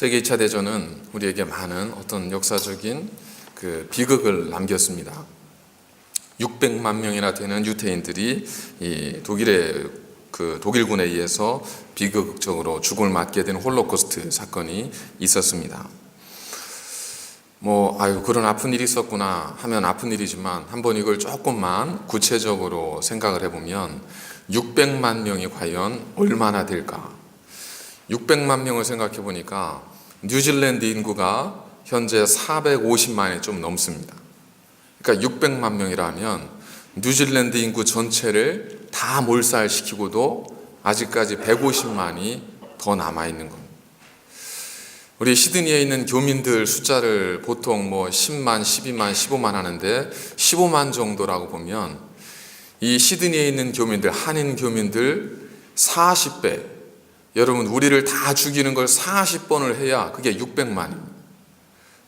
세계 2차 대전은 우리에게 많은 어떤 역사적인 그 비극을 남겼습니다. 600만 명이나 되는 유태인들이 이 독일의 그 독일군에 의해서 비극적으로 죽음을 맞게 된 홀로코스트 사건이 있었습니다. 뭐 아유 그런 아픈 일이 있었구나 하면 아픈 일이지만 한번 이걸 조금만 구체적으로 생각을 해보면 600만 명이 과연 얼마나 될까? 600만 명을 생각해 보니까 뉴질랜드 인구가 현재 450만이 좀 넘습니다. 그러니까 600만 명이라면 뉴질랜드 인구 전체를 다 몰살시키고도 아직까지 150만이 더 남아 있는 겁니다. 우리 시드니에 있는 교민들 숫자를 보통 뭐 10만, 12만, 15만 하는데 15만 정도라고 보면 이 시드니에 있는 교민들, 한인 교민들 40배. 여러분, 우리를 다 죽이는 걸 40번을 해야 그게 600만입니다.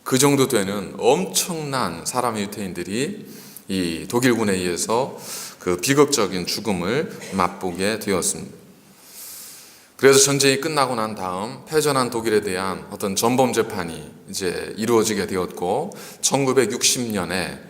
그 정도 되는 엄청난 사람 유태인들이 이 독일군에 의해서 그 비극적인 죽음을 맛보게 되었습니다. 그래서 전쟁이 끝나고 난 다음 패전한 독일에 대한 어떤 전범 재판이 이제 이루어지게 되었고 1960년에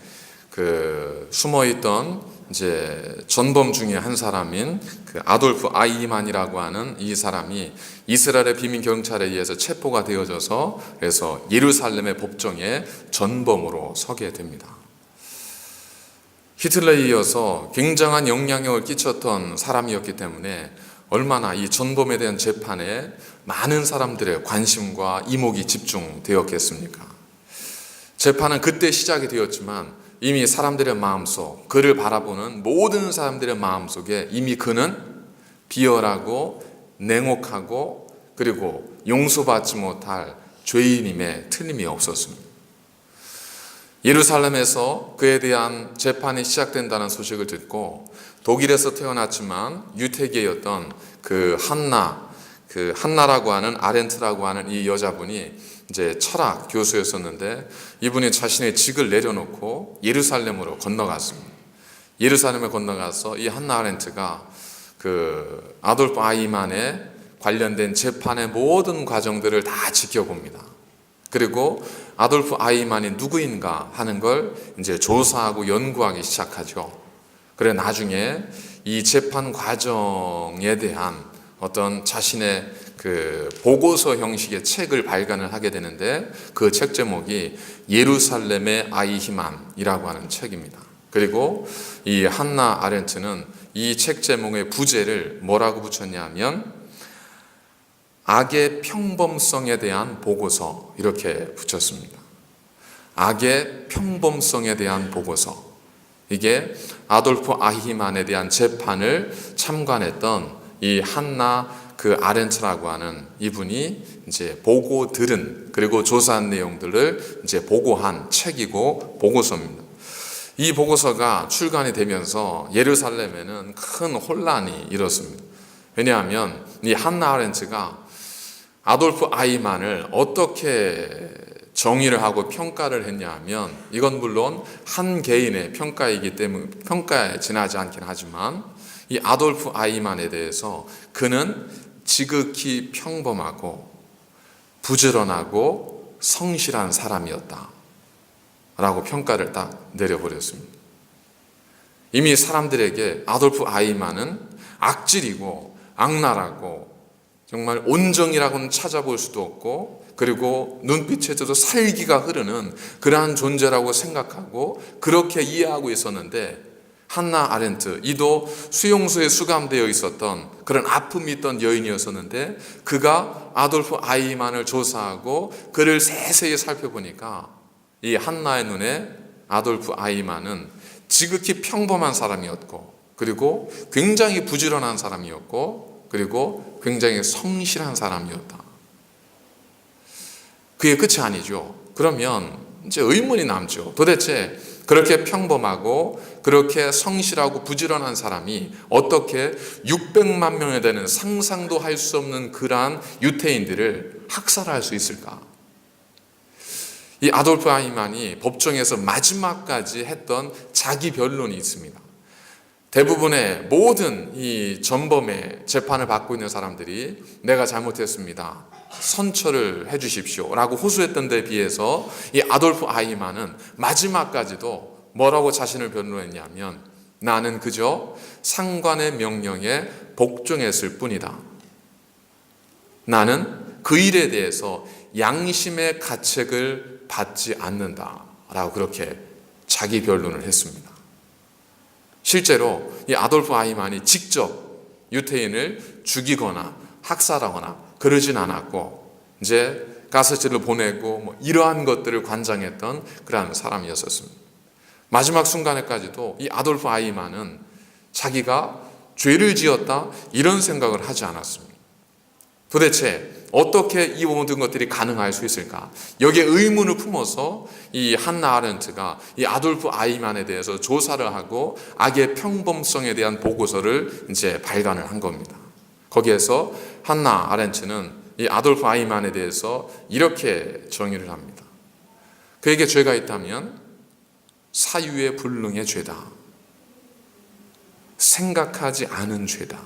그 숨어 있던 이제 전범 중에 한 사람인 그 아돌프 아이만이라고 하는 이 사람이 이스라엘의 비민 경찰에 의해서 체포가 되어져서 그래서 예루살렘의 법정에 전범으로 서게 됩니다. 히틀러에 이어서 굉장한 영향력을 끼쳤던 사람이었기 때문에 얼마나 이 전범에 대한 재판에 많은 사람들의 관심과 이목이 집중되었겠습니까? 재판은 그때 시작이 되었지만 이미 사람들의 마음속, 그를 바라보는 모든 사람들의 마음속에 이미 그는 비열하고 냉혹하고 그리고 용서받지 못할 죄인임에 틀림이 없었습니다. 예루살렘에서 그에 대한 재판이 시작된다는 소식을 듣고 독일에서 태어났지만 유태계였던 그 한나, 그 한나라고 하는 아렌트라고 하는 이 여자분이 이제 철학 교수였었는데 이분이 자신의 직을 내려놓고 예루살렘으로 건너갔습니다. 예루살렘에 건너가서 이 한나 아렌트가 그 아돌프 아이만의 관련된 재판의 모든 과정들을 다 지켜봅니다. 그리고 아돌프 아이만이 누구인가 하는 걸 이제 조사하고 연구하기 시작하죠. 그래 나중에 이 재판 과정에 대한 어떤 자신의 그 보고서 형식의 책을 발간을 하게 되는데 그 책 제목이 예루살렘의 아이히만이라고 하는 책입니다. 그리고 이 한나 아렌트는 이 책 제목의 부제를 뭐라고 붙였냐면 악의 평범성에 대한 보고서 이렇게 붙였습니다. 악의 평범성에 대한 보고서. 이게 아돌프 아히만에 대한 재판을 참관했던 이 한나 그 아렌츠라고 하는 이분이 이제 보고 들은 그리고 조사한 내용들을 이제 보고한 책이고 보고서입니다. 이 보고서가 출간이 되면서 예루살렘에는 큰 혼란이 일었습니다. 왜냐하면 이 한나 아렌츠가 아돌프 아이만을 어떻게 정의를 하고 평가를 했냐 하면 이건 물론 한 개인의 평가이기 때문에 평가에 지나지 않긴 하지만 이 아돌프 아이만에 대해서 그는 지극히 평범하고 부지런하고 성실한 사람이었다. 라고 평가를 딱 내려버렸습니다. 이미 사람들에게 아돌프 아이만은 악질이고 악랄하고 정말 온정이라고는 찾아볼 수도 없고 그리고 눈빛에서도 살기가 흐르는 그러한 존재라고 생각하고 그렇게 이해하고 있었는데 한나 아렌트 이도 수용소에 수감되어 있었던 그런 아픔이 있던 여인이었었는데 그가 아돌프 아이만을 조사하고 그를 세세히 살펴보니까 이 한나의 눈에 아돌프 아이만은 지극히 평범한 사람이었고 그리고 굉장히 부지런한 사람이었고 그리고 굉장히 성실한 사람이었다. 그게 끝이 아니죠. 그러면 이제 의문이 남죠. 도대체 그렇게 평범하고 그렇게 성실하고 부지런한 사람이 어떻게 600만 명에 되는 상상도 할 수 없는 그러한 유태인들을 학살할 수 있을까? 이 아돌프 아이만이 법정에서 마지막까지 했던 자기 변론이 있습니다. 대부분의 모든 이 전범의 재판을 받고 있는 사람들이 내가 잘못했습니다. 선처를 해 주십시오. 라고 호소했던 데 비해서 이 아돌프 아이만은 마지막까지도 뭐라고 자신을 변론했냐면 나는 그저 상관의 명령에 복종했을 뿐이다. 나는 그 일에 대해서 양심의 가책을 받지 않는다. 라고 그렇게 자기 변론을 했습니다. 실제로 이 아돌프 아이만이 직접 유태인을 죽이거나 학살하거나 그러진 않았고 이제 가스실을 보내고 뭐 이러한 것들을 관장했던 그러한 사람이었었습니다. 마지막 순간에까지도 이 아돌프 아이만은 자기가 죄를 지었다 이런 생각을 하지 않았습니다. 도대체 어떻게 이 모든 것들이 가능할 수 있을까? 여기에 의문을 품어서 이 한나 아렌트가 이 아돌프 아이만에 대해서 조사를 하고 악의 평범성에 대한 보고서를 이제 발간을 한 겁니다. 거기에서 한나 아렌트는 이 아돌프 아이만에 대해서 이렇게 정의를 합니다. 그에게 죄가 있다면 사유의 불능의 죄다. 생각하지 않은 죄다.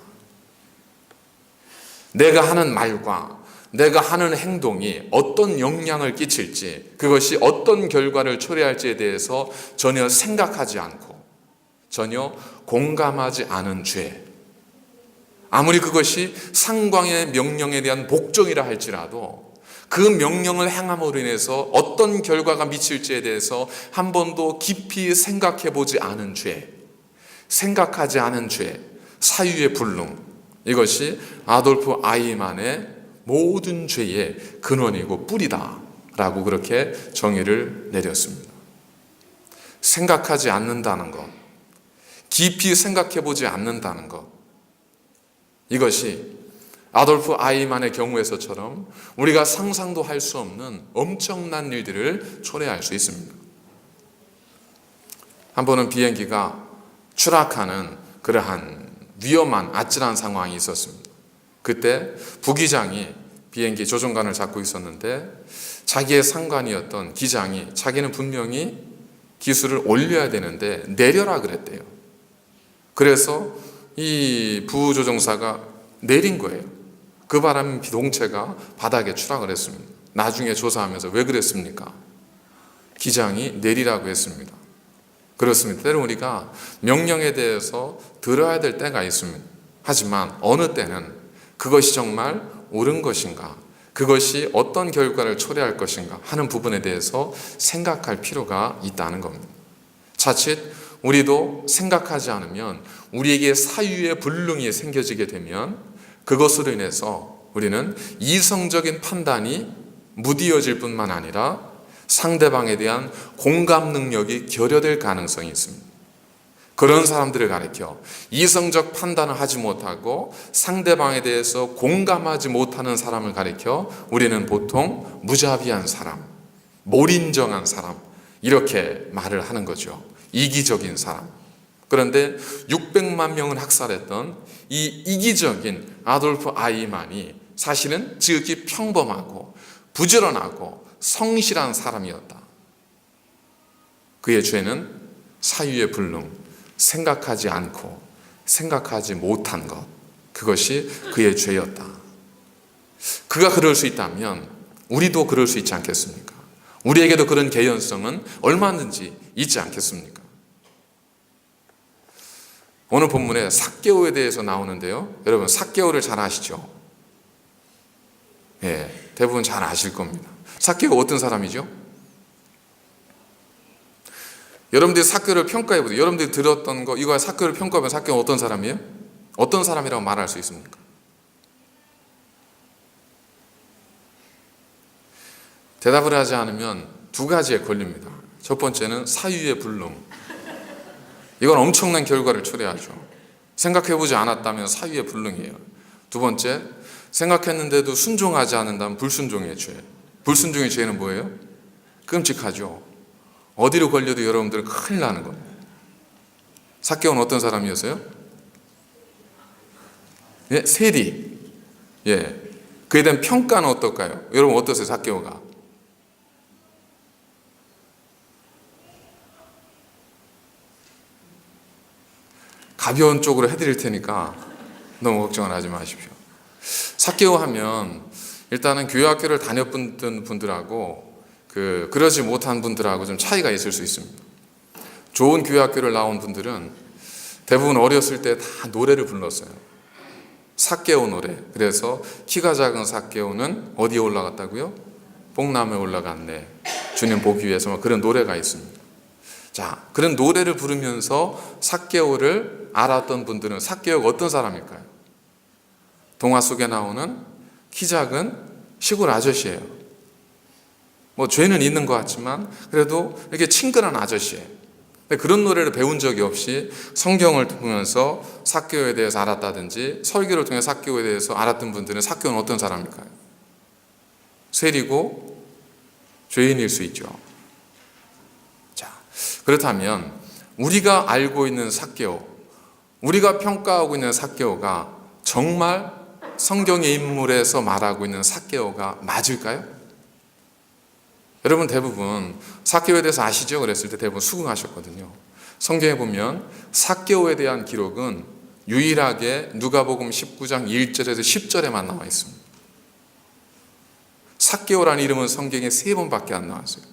내가 하는 말과 내가 하는 행동이 어떤 영향을 끼칠지, 그것이 어떤 결과를 초래할지에 대해서 전혀 생각하지 않고, 전혀 공감하지 않은 죄. 아무리 그것이 상광의 명령에 대한 복종이라 할지라도 그 명령을 행함으로 인해서 어떤 결과가 미칠지에 대해서 한 번도 깊이 생각해 보지 않은 죄, 생각하지 않은 죄, 사유의 불능, 이것이 아돌프 아이만의 모든 죄의 근원이고 뿌리다. 라고 그렇게 정의를 내렸습니다. 생각하지 않는다는 것, 깊이 생각해 보지 않는다는 것, 이것이 아돌프 아이만의 경우에서처럼 우리가 상상도 할 수 없는 엄청난 일들을 초래할 수 있습니다. 한 번은 비행기가 추락하는 그러한 위험한 아찔한 상황이 있었습니다. 그때 부기장이 비행기 조종관을 잡고 있었는데 자기의 상관이었던 기장이 자기는 분명히 기술을 올려야 되는데 내려라 그랬대요. 그래서 이 부조종사가 내린 거예요. 그 바람에 비동체가 바닥에 추락을 했습니다. 나중에 조사하면서 왜 그랬습니까? 기장이 내리라고 했습니다. 그렇습니다. 때로 우리가 명령에 대해서 들어야 될 때가 있습니다. 하지만 어느 때는 그것이 정말 옳은 것인가, 그것이 어떤 결과를 초래할 것인가 하는 부분에 대해서 생각할 필요가 있다는 겁니다. 자칫 우리도 생각하지 않으면 우리에게 사유의 불능이 생겨지게 되면 그것으로 인해서 우리는 이성적인 판단이 무디어질 뿐만 아니라 상대방에 대한 공감 능력이 결여될 가능성이 있습니다. 그런 사람들을 가리켜 이성적 판단을 하지 못하고 상대방에 대해서 공감하지 못하는 사람을 가리켜 우리는 보통 무자비한 사람, 몰인정한 사람 이렇게 말을 하는 거죠. 이기적인 사람. 그런데 600만 명을 학살했던 이 이기적인 아돌프 아이만이 사실은 지극히 평범하고 부지런하고 성실한 사람이었다. 그의 죄는 사유의 불능, 생각하지 않고 생각하지 못한 것, 그것이 그의 죄였다. 그가 그럴 수 있다면 우리도 그럴 수 있지 않겠습니까? 우리에게도 그런 개연성은 얼마든지 있지 않겠습니까? 오늘 본문에 삭개오에 대해서 나오는데요. 여러분 삭개오를 잘 아시죠? 예, 대부분 잘 아실 겁니다. 삭개오 어떤 사람이죠? 여러분들이 삭개오를 평가해 보세요. 여러분들이 들었던 거 이거 삭개오를 평가하면 삭개오 어떤 사람이에요? 어떤 사람이라고 말할 수 있습니까? 대답을 하지 않으면 두 가지에 걸립니다. 첫 번째는 사유의 불능. 이건 엄청난 결과를 초래하죠. 생각해보지 않았다면 사유의 불능이에요. 두 번째, 생각했는데도 순종하지 않는다면 불순종의 죄. 불순종의 죄는 뭐예요? 끔찍하죠. 어디로 걸려도 여러분들 큰일 나는 겁니다. 사개오는 어떤 사람이었어요? 예, 세리. 예. 그에 대한 평가는 어떨까요? 여러분 어떠세요, 사개오가? 가벼운 쪽으로 해드릴 테니까 너무 걱정은 하지 마십시오. 사개오 하면 일단은 교회 학교를 다녔던 분들하고 그 그러지 못한 분들하고 좀 차이가 있을 수 있습니다. 좋은 교회 학교를 나온 분들은 대부분 어렸을 때 다 노래를 불렀어요. 사개오 노래. 그래서 키가 작은 사개오는 어디에 올라갔다고요? 뽕나무에 올라갔네. 주님 보기 위해서 뭐 그런 노래가 있습니다. 자, 그런 노래를 부르면서 사개오를 알았던 분들은 사개오가 어떤 사람일까요? 동화 속에 나오는 키 작은 시골 아저씨예요. 뭐 죄는 있는 것 같지만 그래도 이렇게 친근한 아저씨예요. 그런 노래를 배운 적이 없이 성경을 보면서 사개오에 대해서 알았다든지 설교를 통해 사개오에 대해서 알았던 분들은 사개오는 어떤 사람일까요? 세리고 죄인일 수 있죠. 자, 그렇다면 우리가 알고 있는 사개오, 우리가 평가하고 있는 사개오가 정말 성경의 인물에서 말하고 있는 사개오가 맞을까요? 여러분 대부분 사개오에 대해서 아시죠? 그랬을 때 대부분 수긍하셨거든요. 성경에 보면 사개오에 대한 기록은 유일하게 누가복음 19장 1절에서 10절에만 나와 있습니다. 사개오라는 이름은 성경에 세 번밖에 안 나왔어요.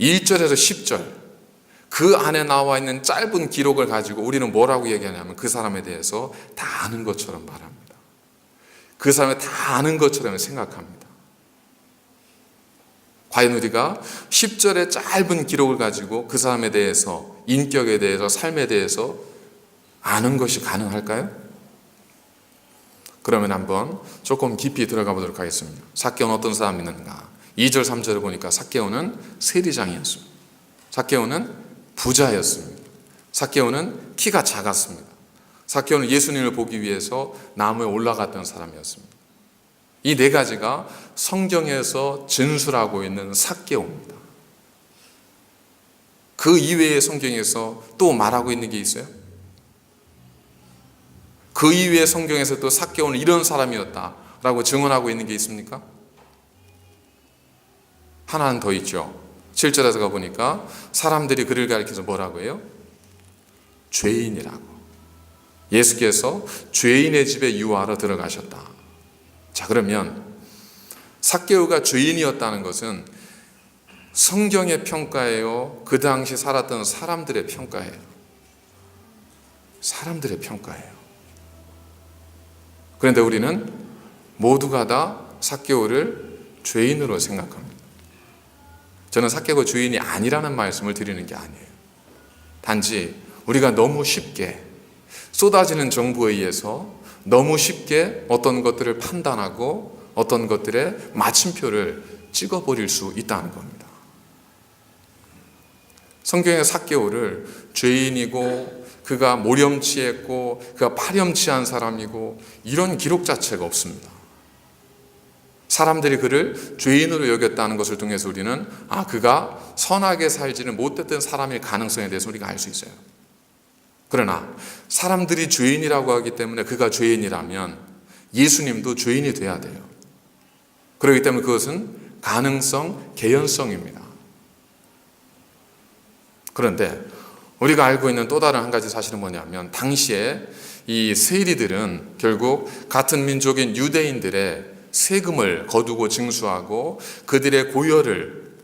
1절에서 10절 그 안에 나와 있는 짧은 기록을 가지고 우리는 뭐라고 얘기하냐면 그 사람에 대해서 다 아는 것처럼 말합니다. 그 사람을 다 아는 것처럼 생각합니다. 과연 우리가 10절의 짧은 기록을 가지고 그 사람에 대해서 인격에 대해서 삶에 대해서 아는 것이 가능할까요? 그러면 한번 조금 깊이 들어가 보도록 하겠습니다. 사개오는 어떤 사람이 있는가? 2절, 3절을 보니까 사개오는 세리장이었습니다. 사개오는 부자였습니다. 사개오는 키가 작았습니다. 사개오는 예수님을 보기 위해서 나무에 올라갔던 사람이었습니다. 이 네 가지가 성경에서 진술하고 있는 사개오입니다. 그 이외의 성경에서 또 말하고 있는 게 있어요? 그 이외의 성경에서 또 사개오는 이런 사람이었다라고 증언하고 있는 게 있습니까? 하나는 더 있죠. 7절에서 가보니까 사람들이 그를 가리켜서 뭐라고 해요? 죄인이라고. 예수께서 죄인의 집에 유하러 들어가셨다. 자, 그러면 사개오가 죄인이었다는 것은 성경의 평가예요? 그 당시 살았던 사람들의 평가예요? 사람들의 평가예요. 그런데 우리는 모두가 다 사개오를 죄인으로 생각합니다. 저는 사개오 주인이 아니라는 말씀을 드리는 게 아니에요. 단지 우리가 너무 쉽게 쏟아지는 정부에 의해서 너무 쉽게 어떤 것들을 판단하고 어떤 것들의 마침표를 찍어버릴 수 있다는 겁니다. 성경의 사개오를 죄인이고 그가 모렴치했고 그가 파렴치한 사람이고 이런 기록 자체가 없습니다. 사람들이 그를 죄인으로 여겼다는 것을 통해서 우리는 아 그가 선하게 살지는 못했던 사람일 가능성에 대해서 우리가 알 수 있어요. 그러나 사람들이 죄인이라고 하기 때문에 그가 죄인이라면 예수님도 죄인이 돼야 돼요. 그렇기 때문에 그것은 가능성, 개연성입니다. 그런데 우리가 알고 있는 또 다른 한 가지 사실은 뭐냐면 당시에 이 세리들은 결국 같은 민족인 유대인들의 세금을 거두고 징수하고 그들의 고열을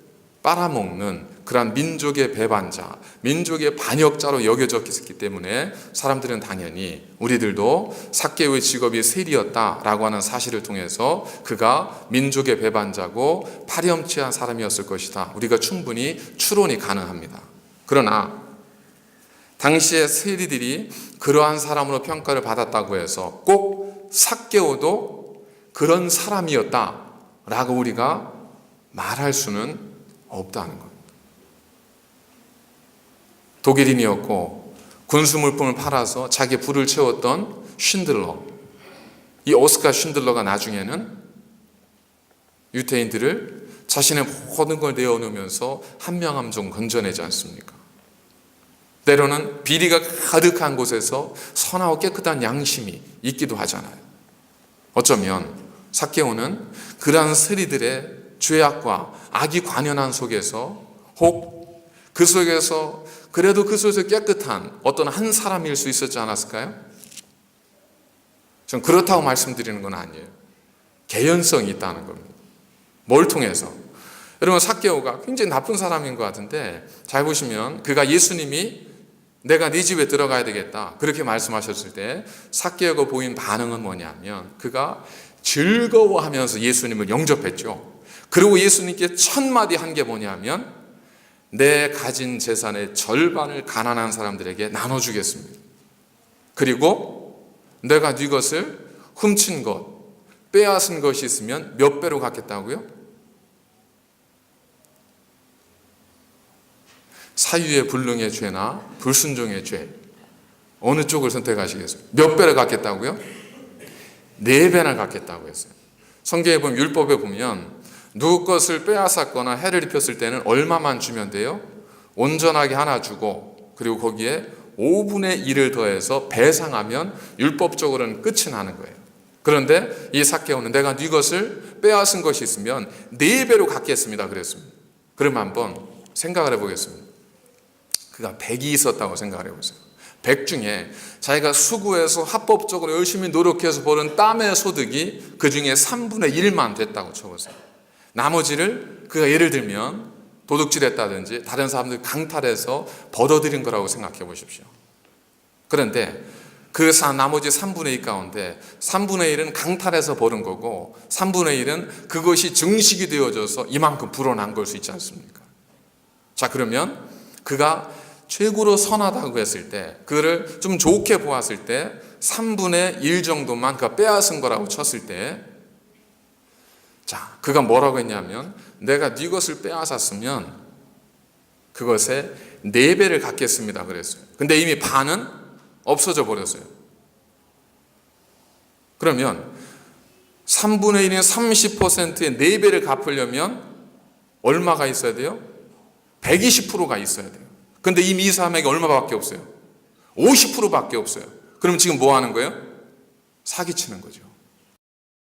빨아먹는 그러한 민족의 배반자, 민족의 반역자로 여겨졌기 때문에 사람들은 당연히 우리들도 사개오의 직업이 세리였다라고 하는 사실을 통해서 그가 민족의 배반자고 파렴치한 사람이었을 것이다. 우리가 충분히 추론이 가능합니다. 그러나 당시의 세리들이 그러한 사람으로 평가를 받았다고 해서 꼭 사개오도 그런 사람이었다라고 우리가 말할 수는 없다는 겁니다. 독일인이었고 군수 물품을 팔아서 자기 부를 채웠던 쉰들러. 이 오스카 쉰들러가 나중에는 유태인들을 자신의 모든 걸 내어놓으면서 한 명 한 명 건져내지 않습니까? 때로는 비리가 가득한 곳에서 선하고 깨끗한 양심이 있기도 하잖아요. 어쩌면 사케오는 그러한 스리들의 죄악과 악이 관연한 속에서 혹 그 속에서 그래도 그 속에서 깨끗한 어떤 한 사람일 수 있었지 않았을까요? 전 그렇다고 말씀드리는 건 아니에요. 개연성이 있다는 겁니다. 뭘 통해서? 여러분 사케오가 굉장히 나쁜 사람인 것 같은데 잘 보시면 그가 예수님이 내가 네 집에 들어가야 되겠다 그렇게 말씀하셨을 때 사케오가 보인 반응은 뭐냐면 그가 즐거워하면서 예수님을 영접했죠. 그리고 예수님께 첫 마디 한 게 뭐냐면 내 가진 재산의 절반을 가난한 사람들에게 나눠주겠습니다. 그리고 내가 네 것을 훔친 것, 빼앗은 것이 있으면 몇 배로 갚겠다고요? 사유의 불능의 죄나 불순종의 죄 어느 쪽을 선택하시겠어요? 몇 배를 갚겠다고요? 네 배나 갚겠다고 했어요. 성경에 보면 율법에 보면 누구 것을 빼앗았거나 해를 입혔을 때는 얼마만 주면 돼요? 온전하게 하나 주고 그리고 거기에 5분의 1을 더해서 배상하면 율법적으로는 끝이 나는 거예요. 그런데 이 사케오는 내가 네 것을 빼앗은 것이 있으면 네 배로 갚겠습니다. 그랬습니다. 그러면 한번 생각을 해보겠습니다. 그가 100이 있었다고 생각을 해보세요. 100 중에 자기가 수고해서 합법적으로 열심히 노력해서 버는 땀의 소득이 그 중에 3분의 1만 됐다고 쳐보세요. 나머지를 그가 예를 들면 도둑질 했다든지 다른 사람들 강탈해서 벌어들인 거라고 생각해 보십시오. 그런데 그 사- 나머지 3분의 2 가운데 3분의 1은 강탈해서 버는 거고 3분의 1은 그것이 증식이 되어져서 이만큼 불어난 걸 수 있지 않습니까? 자, 그러면 그가 최고로 선하다고 했을 때, 그를 좀 좋게 보았을 때, 3분의 1 정도만 그가 빼앗은 거라고 쳤을 때, 자, 그가 뭐라고 했냐면, 내가 네 것을 빼앗았으면 그것의 네 배를 갚겠습니다. 그랬어요. 근데 이미 반은 없어져 버렸어요. 그러면 3분의 1인 30%의 네 배를 갚으려면 얼마가 있어야 돼요? 120%가 있어야 돼요. 근데 이미 이 사람에게 얼마밖에 없어요? 50%밖에 없어요. 그럼 지금 뭐 하는 거예요? 사기치는 거죠.